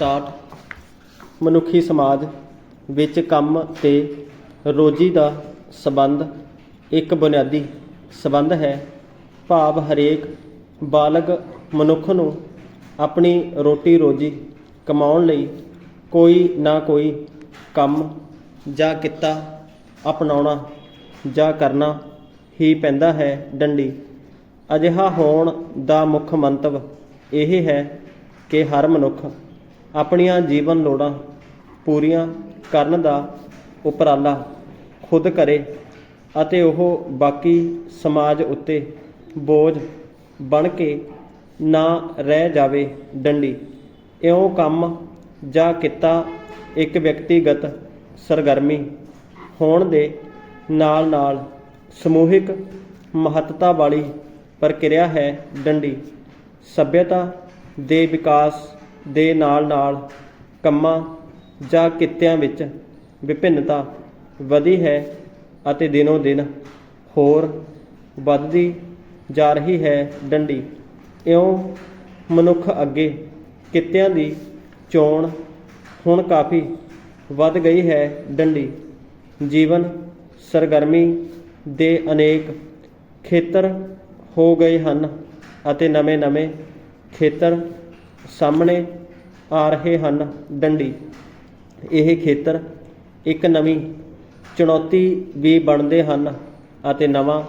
Start. ਮਨੁੱਖੀ ਸਮਾਜ ਵਿੱਚ ਕੰਮ ਤੇ ਰੋਜੀ ਦਾ ਸਬੰਧ ਇੱਕ ਬੁਨਿਆਦੀ ਸਬੰਧ ਹੈ। ਭਾਵ ਹਰੇਕ ਬਾਲਗ ਮਨੁੱਖ ਨੂੰ ਆਪਣੀ ਰੋਟੀ ਰੋਜੀ ਕਮਾਉਣ ਲਈ ਕੋਈ ਨਾ ਕੋਈ ਕੰਮ ਜਾਂ ਕਿੱਤਾ ਅਪਣਾਉਣਾ ਜਾਂ ਕਰਨਾ ਹੀ ਪੈਂਦਾ ਹੈ ਡੰਡੀ। ਅਜਿਹਾ ਹੋਣ ਦਾ ਮੁੱਖ ਮੰਤਵ ਇਹ ਹੈ ਕਿ ਹਰ ਮਨੁੱਖ ਆਪਣੀਆਂ ਜੀਵਨ ਲੋੜਾਂ ਪੂਰੀਆਂ ਕਰਨ ਦਾ ਉਪਰਾਲਾ ਖੁਦ ਕਰੇ ਅਤੇ ਉਹ ਬਾਕੀ ਸਮਾਜ ਉੱਤੇ ਬੋਝ ਬਣ ਕੇ ਨਾ ਰਹਿ ਜਾਵੇ ਡੰਡੀ। ਇਉਂ ਕੰਮ ਜਾਂ ਕਿੱਤਾ ਇੱਕ ਵਿਅਕਤੀਗਤ ਸਰਗਰਮੀ ਹੋਣ ਦੇ ਨਾਲ ਨਾਲ ਸਮੂਹਿਕ ਮਹੱਤਤਾ ਵਾਲੀ ਪ੍ਰਕਿਰਿਆ ਹੈ ਡੰਡੀ। ਸਭਿਅਤਾ ਦੇ ਵਿਕਾਸ ਦੇ ਨਾਲ ਨਾਲ ਕੰਮਾਂ ਜਾਂ ਕਿੱਤਿਆਂ ਵਿੱਚ ਵਿਭਿੰਨਤਾ ਵਧੀ ਹੈ ਅਤੇ ਦਿਨੋ ਦਿਨ ਹੋਰ ਵੱਧਦੀ ਜਾ ਰਹੀ ਹੈ ਡੰਡੀ। ਇਉਂ ਮਨੁੱਖ ਅੱਗੇ ਕਿੱਤਿਆਂ ਦੀ ਚੋਣ ਹੁਣ ਕਾਫੀ ਵੱਧ ਗਈ ਹੈ ਡੰਡੀ। ਜੀਵਨ ਸਰਗਰਮੀ ਦੇ ਅਨੇਕ ਖੇਤਰ ਹੋ ਗਏ ਹਨ ਅਤੇ ਨਵੇਂ-ਨਵੇਂ ਖੇਤਰ ਸਾਹਮਣੇ ਆ ਰਹੇ ਹਨ ਡੰਡੀ। ਇਹ ਖੇਤਰ ਇੱਕ ਨਵੀਂ ਚੁਣੌਤੀ ਵੀ ਬਣਦੇ ਹਨ ਅਤੇ ਨਵਾਂ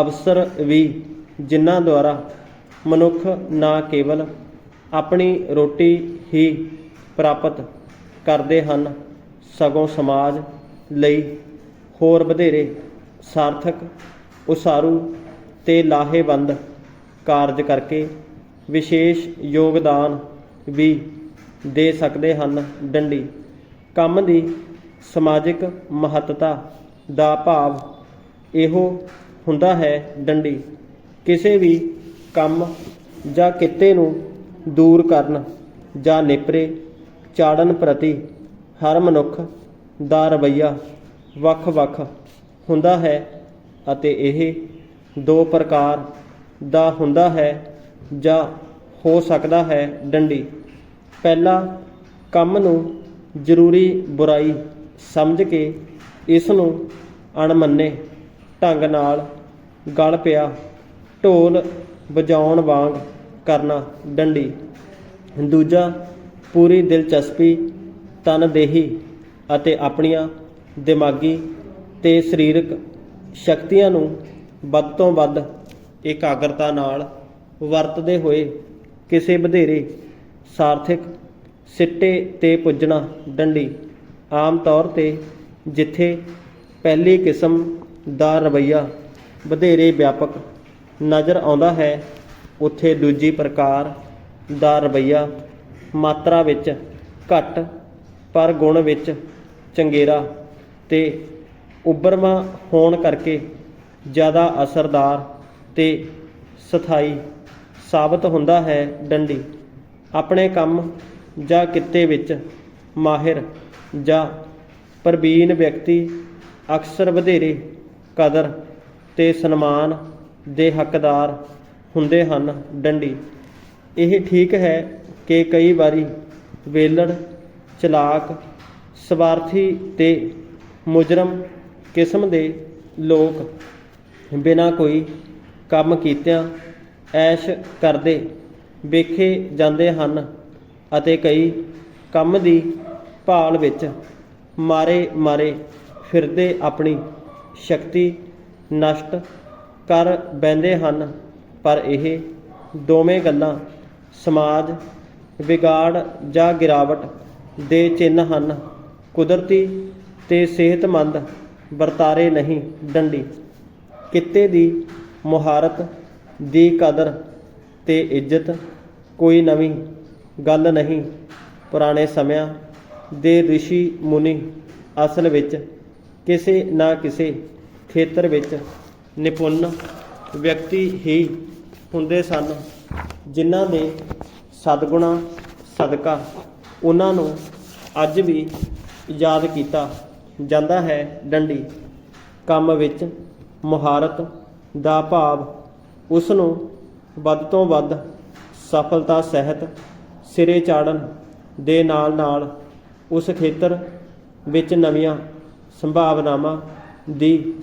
ਅਵਸਰ ਵੀ ਜਿਨ੍ਹਾਂ ਦੁਆਰਾ ਮਨੁੱਖ ਨਾ ਕੇਵਲ ਆਪਣੀ ਰੋਟੀ ਹੀ ਪ੍ਰਾਪਤ ਕਰਦੇ ਹਨ, ਸਗੋਂ ਸਮਾਜ ਲਈ ਹੋਰ ਵਧੇਰੇ ਸਾਰਥਕ, ਉਸਾਰੂ ਤੇ ਲਾਹੇਵੰਦ ਕਾਰਜ ਕਰਕੇ ਵਿਸ਼ੇਸ਼ ਯੋਗਦਾਨ ਵੀ ਦੇ ਸਕਦੇ ਹਨ। ਡੰਡੀ। ਕੰਮ ਦੀ ਸਮਾਜਿਕ ਮਹੱਤਤਾ ਦਾ ਭਾਵ ਇਹੋ ਹੁੰਦਾ ਹੈ ਡੰਡੀ। ਕਿਸੇ ਵੀ ਕੰਮ ਜਾਂ ਕਿੱਤੇ ਨੂੰ ਦੂਰ ਕਰਨ ਜਾਂ ਨੇਪਰੇ ਚਾੜਨ ਪ੍ਰਤੀ ਹਰ ਮਨੁੱਖ ਦਾ ਰਵੱਈਆ ਵੱਖ-ਵੱਖ ਹੁੰਦਾ ਹੈ ਅਤੇ ਇਹ ਦੋ ਪ੍ਰਕਾਰ ਦਾ ਹੁੰਦਾ ਹੈ। ਜਾਂ ਹੋ ਸਕਦਾ ਹੈ ਡੰਡੀ। ਪਹਿਲਾ ਕੰਮ ਨੂੰ ਜ਼ਰੂਰੀ ਬੁਰਾਈ ਸਮਝ ਕੇ ਇਸ ਨੂੰ ਅਣਮੰਨੇ ਢੰਗ ਨਾਲ ਗਲ ਪਿਆ, ਢੋਲ ਵਜਾਉਣ ਵਾਂਗ ਕਰਨਾ ਡੰਡੀ। ਦੂਜਾ, ਪੂਰੀ ਦਿਲਚਸਪੀ, ਤਨਦੇਹੀ ਅਤੇ ਆਪਣੀਆਂ ਦਿਮਾਗੀ ਤੇ ਸਰੀਰਕ ਸ਼ਕਤੀਆਂ ਨੂੰ ਵੱਧ ਤੋਂ ਵੱਧ ਇਕਾਗਰਤਾ ਨਾਲ ਵਰਤਦੇ ਹੋਏ ਕਿਸੇ ਵਧੇਰੇ ਸਾਰਥਿਕ ਸਿੱਟੇ ਤੇ ਪੁੱਜਣਾ ਡੰਡੀ ਆਮ ਤੌਰ ਤੇ ਜਿੱਥੇ ਪਹਿਲੀ ਕਿਸਮ ਦਾ ਰਵੱਈਆ ਵਧੇਰੇ ਵਿਆਪਕ ਨਜ਼ਰ ਆਉਂਦਾ ਹੈ, ਉੱਥੇ ਦੂਜੀ ਪ੍ਰਕਾਰ ਦਾ ਰਵੱਈਆ ਮਾਤਰਾ ਵਿੱਚ ਘੱਟ ਪਰ ਗੁਣ ਵਿੱਚ ਚੰਗੇਰਾ ਤੇ ਉੱਭਰਵਾਂ ਹੋਣ ਕਰਕੇ ਜ਼ਿਆਦਾ ਅਸਰਦਾਰ ਤੇ ਸਥਾਈ ਸਾਬਤ ਹੁੰਦਾ ਹੈ ਡੰਡੀ। ਆਪਣੇ ਕੰਮ ਜਾਂ ਕਿੱਤੇ ਵਿੱਚ ਮਾਹਿਰ ਜਾਂ ਪ੍ਰਵੀਨ ਵਿਅਕਤੀ ਅਕਸਰ ਵਧੇਰੇ ਕਦਰ ਤੇ ਸਨਮਾਨ ਦੇ ਹੱਕਦਾਰ ਹੁੰਦੇ ਹਨ ਡੰਡੀ। ਇਹ ਠੀਕ ਹੈ ਕਿ ਕਈ ਵਾਰੀ ਵੇਲੜ, ਚਲਾਕ, ਸਵਾਰਥੀ ਤੇ ਮੁਜਰਮ ਕਿਸਮ ਦੇ ਲੋਕ ਬਿਨਾਂ ਕੋਈ ਕੰਮ ਕੀਤਿਆਂ ਐਸ਼ ਕਰਦੇ ਵੇਖੇ ਜਾਂਦੇ ਹਨ ਅਤੇ ਕਈ ਕੰਮ ਦੀ ਭਾਲ ਵਿੱਚ ਮਾਰੇ ਮਾਰੇ ਫਿਰਦੇ ਆਪਣੀ ਸ਼ਕਤੀ ਨਸ਼ਟ ਕਰ ਬੈੰਦੇ ਹਨ। ਪਰ ਇਹ ਦੋਵੇਂ ਗੱਲਾਂ ਸਮਾਜ, ਵਿਗਾੜ ਜਾਂ ਗਿਰਾਵਟ ਦੇ ਚਿੰਨ ਹਨ। ਕੁਦਰਤੀ ਤੇ ਸਿਹਤਮੰਦ ਵਰਤਾਰੇ ਨਹੀਂ, ਡੰਡੀ। ਕਿੱਤੇ ਦੀ ਮੁਹਾਰਤ ਦੀ ਕਦਰ ਤੇ ਇੱਜ਼ਤ ਕੋਈ ਨਵੀਂ ਗੱਲ ਨਹੀਂ। ਪੁਰਾਣੇ ਸਮਿਆਂ ਦੇ ઋષਿ ਮੁਨੀ ਅਸਲ ਵਿੱਚ ਕਿਸੇ ਨਾ ਕਿਸੇ ਖੇਤਰ ਵਿੱਚ ਨਿਪੁੰਨ ਵਿਅਕਤੀ ਹੀ ਹੁੰਦੇ ਸਨ, ਜਿਨ੍ਹਾਂ ਦੇ ਸਦਗੁਣਾ, ਸਦਕਾ ਉਹਨਾਂ ਨੂੰ ਅੱਜ ਵੀ ਯਾਦ ਕੀਤਾ ਜਾਂਦਾ ਹੈ। ਡੰਡੀ ਕੰਮ ਵਿੱਚ ਮੁਹਾਰਤ ਦਾ ਭਾਵ ਉਸ ਨੂੰ ਵੱਧ ਤੋਂ ਵੱਧ ਸਫਲਤਾ ਸਹਿਤ ਸਿਰੇ ਚਾੜਨ ਦੇ ਨਾਲ ਨਾਲ ਉਸ ਖੇਤਰ ਵਿੱਚ ਨਵੀਆਂ ਸੰਭਾਵਨਾਵਾਂ ਦੀ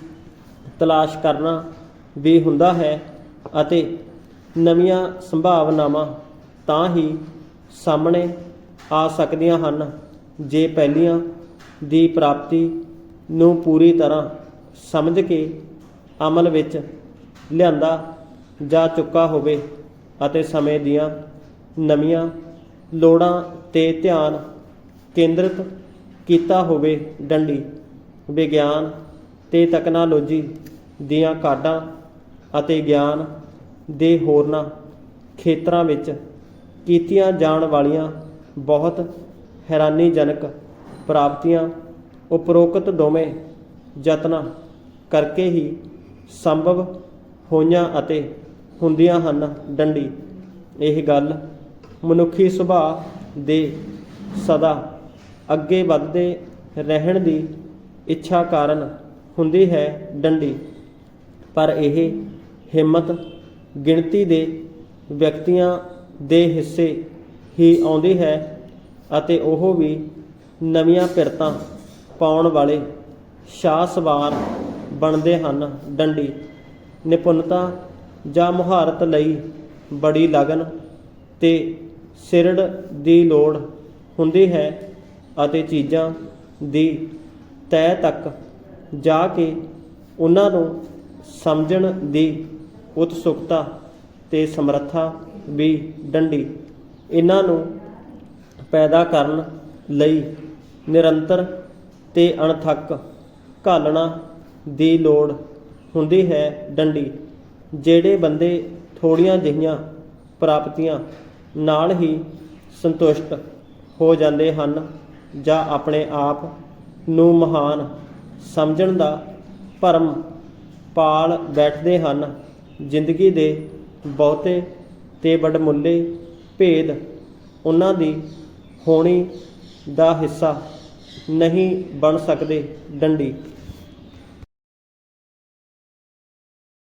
ਤਲਾਸ਼ ਕਰਨਾ ਵੀ ਹੁੰਦਾ ਹੈ ਅਤੇ ਨਵੀਆਂ ਸੰਭਾਵਨਾਵਾਂ ਤਾਂ ਹੀ ਸਾਹਮਣੇ ਆ ਸਕਦੀਆਂ ਹਨ ਜੇ ਪਹਿਲੀਆਂ ਦੀ ਪ੍ਰਾਪਤੀ ਨੂੰ ਪੂਰੀ ਤਰ੍ਹਾਂ ਸਮਝ ਕੇ ਅਮਲ ਵਿੱਚ ਲਿਆਂਦਾ ਜਾ ਚੁੱਕਾ ਹੋਵੇ ਅਤੇ ਸਮੇਂ ਦੀਆਂ ਨਵੀਆਂ ਲੋੜਾਂ ਤੇ ਧਿਆਨ ਕੇਂਦਰਿਤ ਕੀਤਾ ਹੋਵੇ ਡੰਡੀ, ਵਿਗਿਆਨ ਤੇ ਤਕਨਾਲੋਜੀ ਦੀਆਂ ਕਾਢਾਂ ਅਤੇ ਗਿਆਨ ਦੇ ਹੋਰਨਾਂ ਖੇਤਰਾਂ ਵਿੱਚ ਕੀਤੀਆਂ ਜਾਣ ਵਾਲੀਆਂ ਬਹੁਤ ਹੈਰਾਨੀਜਨਕ ਪ੍ਰਾਪਤੀਆਂ, ਉਪਰੋਕਤ ਦੋਵੇਂ ਯਤਨਾਂ ਕਰਕੇ ਹੀ ਸੰਭਵ ਹੋਈਆਂ ਅਤੇ ਹੁੰਦੀਆਂ ਹਨ। ਡੰਡੀ, ਇਹ ਗੱਲ ਮਨੁੱਖੀ ਸੁਭਾਅ ਦੇ ਸਦਾ ਅੱਗੇ ਵੱਧਦੇ ਰਹਿਣ ਦੀ ਇੱਛਾ ਕਾਰਨ ਹੁੰਦੀ ਹੈ ਡੰਡੀ। ਪਰ ਇਹ ਹਿੰਮਤ, ਗਿਣਤੀ ਦੇ ਵਿਅਕਤੀਆਂ ਦੇ ਹਿੱਸੇ ਹੀ ਆਉਂਦੀ ਹੈ ਅਤੇ ਉਹ ਵੀ ਨਵੀਆਂ ਪਿਰਤਾਂ ਪਾਉਣ ਵਾਲੇ ਸ਼ਾਹ ਸਵਾਰ ਬਣਦੇ ਹਨ। ਡੰਡੀ, ਨਿਪੁੰਨਤਾ ਜਾਂ ਮੁਹਾਰਤ ਲਈ ਬੜੀ ਲਗਨ ਤੇ ਸਿਰੜ ਦੀ ਲੋੜ ਹੁੰਦੀ ਹੈ ਅਤੇ ਚੀਜ਼ਾਂ ਦੀ ਤਹਿ ਤੱਕ ਜਾ ਕੇ ਉਹਨਾਂ ਨੂੰ ਸਮਝਣ ਦੀ ਉਤਸੁਕਤਾ ਤੇ ਸਮਰੱਥਾ ਵੀ ਡੰਡੀ। ਇਹਨਾਂ ਨੂੰ ਪੈਦਾ ਕਰਨ ਲਈ ਨਿਰੰਤਰ ਤੇ ਅਣਥੱਕ ਘਾਲਣਾ ਦੀ ਲੋੜ ਹੁੰਦੀ ਹੈ ਡੰਡੀ। ਜਿਹੜੇ ਬੰਦੇ ਥੋੜੀਆਂ ਜਿਹੀਆਂ ਪ੍ਰਾਪਤੀਆਂ ਨਾਲ ਹੀ ਸੰਤੁਸ਼ਟ ਹੋ ਜਾਂਦੇ ਹਨ ਜਾਂ ਆਪਣੇ ਆਪ ਨੂੰ ਮਹਾਨ ਸਮਝਣ ਦਾ ਭਰਮ ਪਾਲ ਬੈਠਦੇ ਹਨ, ਜ਼ਿੰਦਗੀ ਦੇ ਬਹੁਤੇ ਤੇ ਵਡਮੁੱਲੇ ਭੇਦ ਉਹਨਾਂ ਦੀ ਹੋਣੀ ਦਾ ਹਿੱਸਾ ਨਹੀਂ ਬਣ ਸਕਦੇ ਡੰਡੀ।